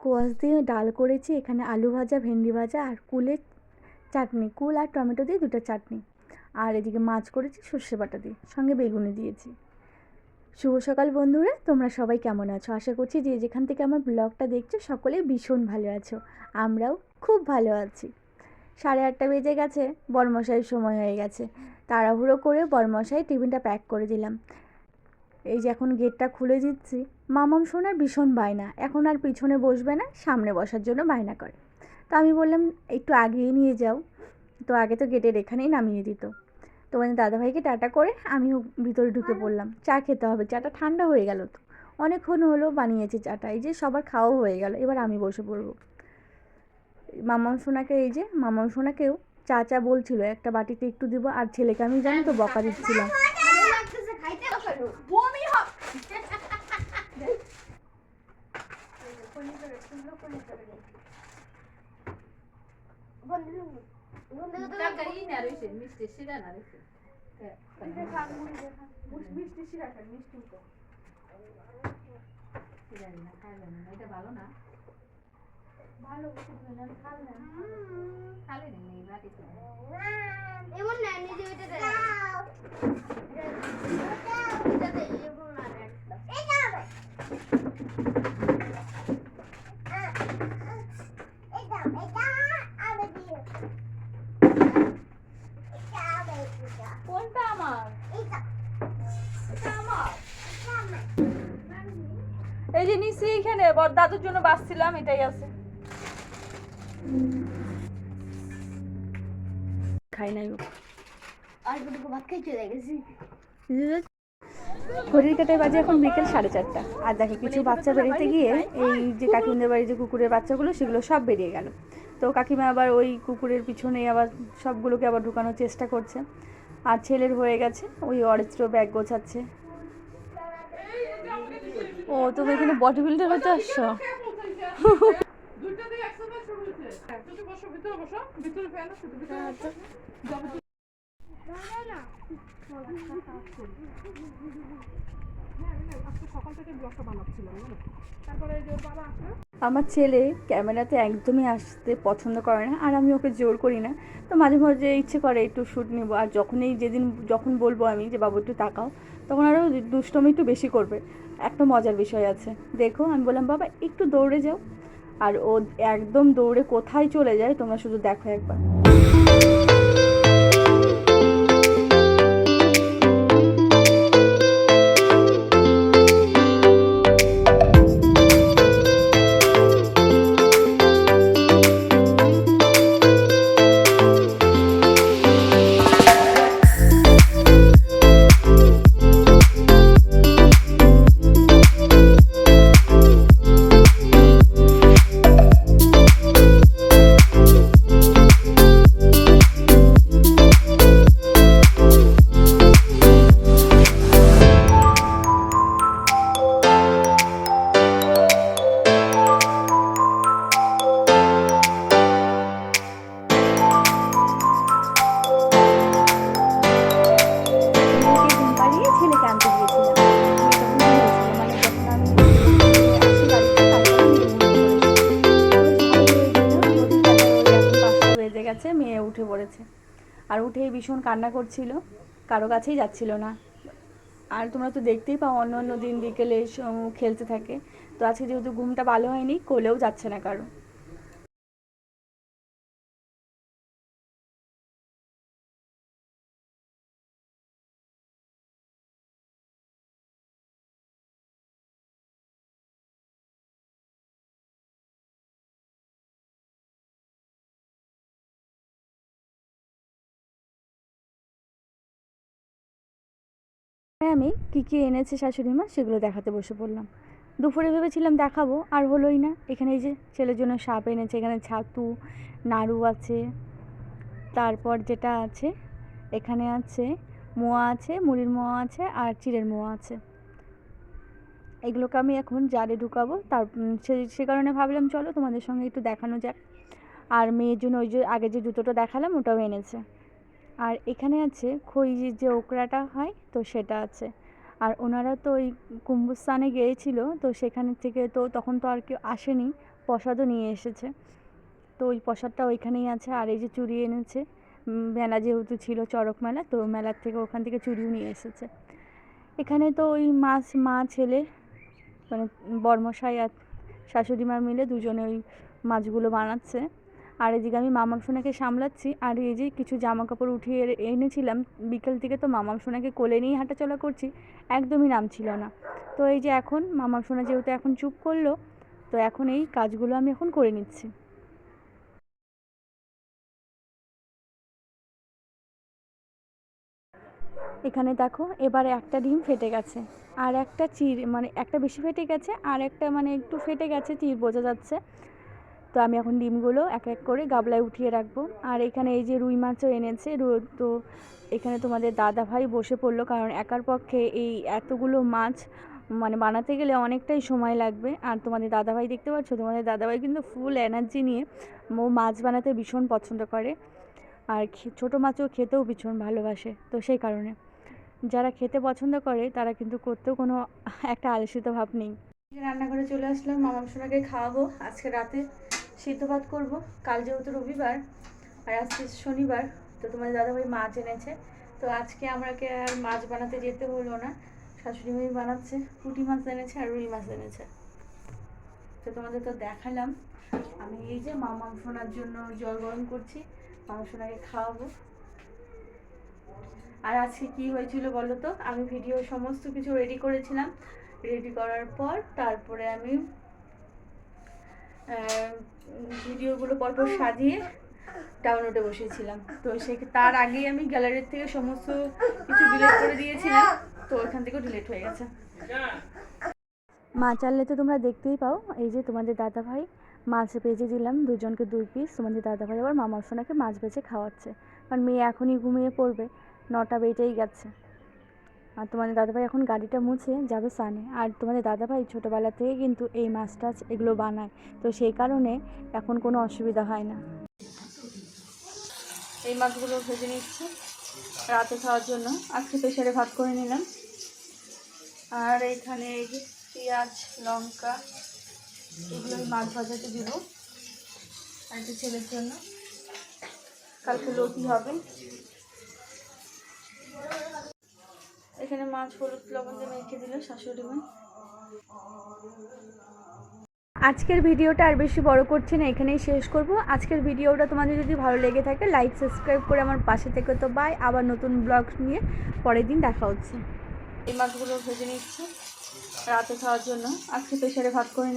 Quash দিয়ে ডাল করেছি, এখানে আলু ভাজা, ভেন্ডি ভাজা আর কুলের চাটনি। কুল আর টমেটো দিয়ে দুটো চাটনি। আর এদিকে মাছ করেছি সর্ষে বাটা দিয়ে, সঙ্গে বেগুনি দিয়েছি। শুভ সকাল বন্ধুরা, তোমরা সবাই কেমন আছো? আশা করছি যে যেখান থেকে আমার ব্লগটা দেখছ, সকলে ভীষণ ভালো আছো। আমরাও খুব ভালো আছি। সাড়ে আটটা বেজে গেছে, বরমশাইয়ের সময় হয়ে গেছে। তাড়াহুড়ো করে বরমশাই টিফিনটা প্যাক করে দিলাম। এই যে এখন গেটটা খুলে দিচ্ছি। মামাম সোনার ভীষণ বায়না। এখন আর পিছনে বসবে না, সামনে বসার জন্য বায়না করে। তো আমি বললাম, একটু আগিয়ে নিয়ে যাও। তো আগে তো গেটের এখানেই নামিয়ে দিত। তো মানে দাদাভাইকে টাটা করে আমিও ভিতরে ঢুকে পড়লাম। চা খেতে হবে। চাটা ঠান্ডা হয়ে গেল তো। অনেকক্ষণ হলো বানিয়েছি চাটা। এই যে সবার খাওয়া হয়ে গেল। এবার আমি বসে পড়ব। মামাম সোনাকে এই যে, মামাম সোনাকেও চা চা বলছিল, একটা বাটিতে একটু দিব। আর ছেলেকে আমি জানি তো বকা দিচ্ছিলাম তরকারি না রয়েছে মিষ্টি শিরা না রয়েছে শিরা না খাইলেন না এটা ভালো না। খালি নেই এই বাটিতে এমন না নিজে ওইটা এই যে নিচে এখানে বড় দাদুর জন্য বাঁচছিলাম এটাই আছে। খাই নাই। আর দুটো ভাত খাই চলে গেছি। ঘড়ির কাটায় বাজে এখন বিকেল সাড়ে চারটা। আর দেখো কিছু বাচ্চা বেরোতে গিয়ে এই যে কাকিমাদের বাড়ির যে কুকুরের বাচ্চাগুলো সেগুলো সব বেরিয়ে গেল। তো কাকিমা আবার ওই কুকুরের পিছনে আবার সবগুলোকে আবার ঢুকানোর চেষ্টা করছে। আর ছেলের হয়ে গেছে ওই অরেস্ট্রো ব্যাগ গোছাচ্ছে। ও, তুমি এখানে বডি বিল্ডার হতে আসছো? আমার ছেলে ক্যামেরাতে একদমই আসতে পছন্দ করে না, আর আমি ওকে জোর করি না। তো মাঝে মাঝে ইচ্ছে করে একটু শ্যুট নিব, আর যখনই যেদিন, যখন বলব আমি যে, বাবু, একটু তাকাও। তখন আরও দুষ্টমি একটু বেশি করবে। একটা মজার বিষয় আছে। দেখো, আমি বললাম, বাবা, একটু দৌড়ে যাও। আর ও একদম দৌড়ে কোথায় চলে যায়, তোমরা শুধু দেখো একবার। আর উঠেই ভীষণ কান্না করছিল। কারও কাছেই যাচ্ছিল না। আর তোমরা তো দেখতেই পাও অন্য অন্য দিন বিকেলে খেলতে থাকে। তো আজকে যেহেতু ঘুমটা ভালো হয়নি, কোলেও যাচ্ছে না কারও। আমি কী কী এনেছে শাশুড়ি মা সেগুলো দেখাতে বসে পড়লাম। দুপুরে ভেবেছিলাম দেখাবো, আর হলোই না। এখানে এই যে ছেলের জন্য সাপ এনেছে, এখানে ছাতু, নাড়ু আছে। তারপর যেটা আছে, এখানে আছে মোয়া আছে, মুড়ির মোয়া আছে, আর চিড়ের মোয়া আছে। এগুলোকে আমি এখন জারে ঢুকাবো। তার সে সে কারণে ভাবলাম চলো তোমাদের সঙ্গে একটু দেখানো যাক। আর মেয়ের জন্য ওই যে আগে যে জুতোটা দেখালাম ওটাও এনেছে। আর এখানে আছে খই যে ওকরাটা হয়, তো সেটা আছে। আর ওনারা তো ওই কুম্ভস্থানে গিয়েছিল, তো সেখান থেকে তো তখন তো আর কেউ আসেনি, প্রসাদও নিয়ে এসেছে। তো ওই প্রসাদটা ওইখানেই আছে, আর এই যে চুরি এনেছে মেলা যেহেতু ছিল চড়ক মেলা, তো মেলার থেকে ওখান থেকে চুড়িও নিয়ে এসেছে। এখানে তো ওই মাছ, মা, ছেলে মানে বর্মশাই আর শাশুড়ি মা মিলে দুজনে ওই মাছগুলো বানাচ্ছে। আর এদিকে আমি মামাম সোনাকে সামলাচ্ছি। আর এই যে কিছু জামা কাপড় উঠিয়ে এনেছিলাম, বিকেল থেকে তো মামাম সোনাকে কোলে নিয়েই হাঁটাচলা করছি, একদমই নামছিল না। তো এই যে এখন, মামাম সোনা যেহেতু এখন চুপ করল, তো এখন এই কাজগুলো আমি এখন করে নিচ্ছি। এখানে দেখো, এবারে একটা ডিম ফেটে গেছে। আর একটা চির মানে একটা বেশি ফেটে গেছে, আর একটা মানে একটু ফেটে গেছে, চির বোঝা যাচ্ছে। তো আমি এখন ডিমগুলো এক এক করে গাবলায় উঠিয়ে রাখব। আর এখানে এই যে রুই মাছও এনেছে তো এখানে তোমাদের দাদা ভাই বসে পড়ল কারণ একার পক্ষে এই এতগুলো মাছ মানে বানাতে গেলে অনেকটাই সময় লাগবে। আর তোমাদের দাদাভাই দেখতে পাচ্ছ? তোমাদের দাদাভাই কিন্তু ফুল এনার্জি নিয়ে ও মাছ বানাতে ভীষণ পছন্দ করে। আর ছোটো মাছও খেতেও ভীষণ ভালোবাসে, তো সেই কারণে। যারা খেতে পছন্দ করে, তারা কিন্তু করতেও কোনো একটা আলসিত ভাব নেই। রান্নাঘরে চলে আসলাম মামা সোনাকে খাওয়াবো আজকে রাতে। সিদ্ধ করব। কাল যেহেতু রবিবার, আর আজকে শনিবার, তো তোমাদের দাদাভাই মাছ এনেছে। তো আজকে আমাকে আর মাছ বানাতে যেতে হলো না। শাশুড়ি মাই বানাচ্ছে, পুঁটি মাছ এনেছে আর রুই মাছ এনেছে। তো তোমাদের তো দেখালাম, আমি এই যে মামা সোনার জন্য জল গরম করছি মামা সোনাকে খাওয়াবো। আর আজকে কি হয়েছিল বলো তো? আমি ভিডিও সমস্ত কিছু রেডি করেছিলাম। রেডি করার পর তারপরে আমি ভিডিওগুলো পরপর সাজিয়ে ডাউনলোডে বসেছিলাম তো সে তার আগেই আমি গ্যালারির থেকে সমস্ত কিছু ডিলিট করে দিয়েছিলাম, তো ওইখান থেকেও ডিলিট হয়ে গেছে। মাছ আনলে তো তোমরা দেখতেই পাও, এই যে তোমাদের দাদা ভাই মাছ ভেজে দিলাম, দুজনকে দুই পিস তোমাদের দাদা ভাই আবার মামার সোনাকে মাছ ভেজে খাওয়াচ্ছে। কারণ মেয়ে এখনই ঘুমিয়ে পড়বে, নটা বেজেই গেছে। আর তোমাদের দাদাভাই এখন গাড়িটা মুছে যাবে সানে। আর তোমাদের দাদাভাই ছোটোবেলা থেকে কিন্তু এই মাছ টাছ এগুলো বানায়। তো সেই কারণে এখন কোনো অসুবিধা হয় না। এই মাছগুলো ভেজে নিচ্ছি রাতে খাওয়ার জন্য। আজকে প্রেশারে ভাত করে নিলাম। আর এখানে পেঁয়াজ, লঙ্কা, এগুলো মাছ ভাজাতে দিব। আর একটা ছেলের জন্য। কালকে লতি হবে। এখানে মাছ হলুদ লবণ দিয়ে মেখে দিল শাশুড়ি মা। আজকের ভিডিওটা আর বেশি বড় করছি না এখানেই শেষ করব। আজকের ভিডিওটা তোমাদের যদি ভালো লেগে থাকে লাইক সাবস্ক্রাইব করে আমার পাশে থেকে তো বাই আবার নতুন ব্লগ নিয়ে পরের দিন দেখা হচ্ছে। এই মাছগুলো ভেজে নিচ্ছে রাতে খাওয়ার জন্য। আজকে প্রেশারে ভাত করে